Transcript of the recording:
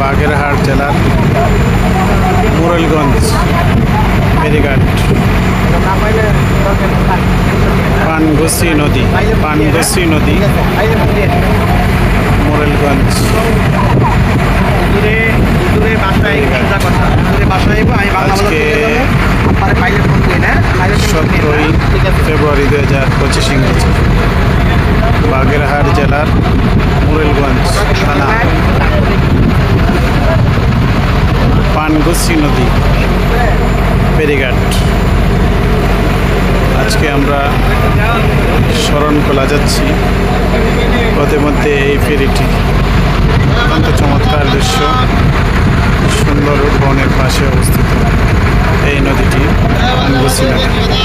বাগেরহাট জেলার মুরলগঞ্জ ফেরিঘাট পানগসি নদী পানগসি নদী মোরেলগঞ্জ। আজকে না পাইলে সতেরোই ফেব্রুয়ারি দু হাজার পঁচিশ ইংরেজি বাগেরহাট জেলার মুরেলগঞ্জ থানা পানগসি নদী পেরিঘাট আজকে আমরা শরণকোলা যাচ্ছি। পথে মধ্যে এই ফেরিটি অত্যন্ত চমৎকার দৃশ্য। সুন্দর বনের পাশে অবস্থিত এই নদীটি পানগসি নদী।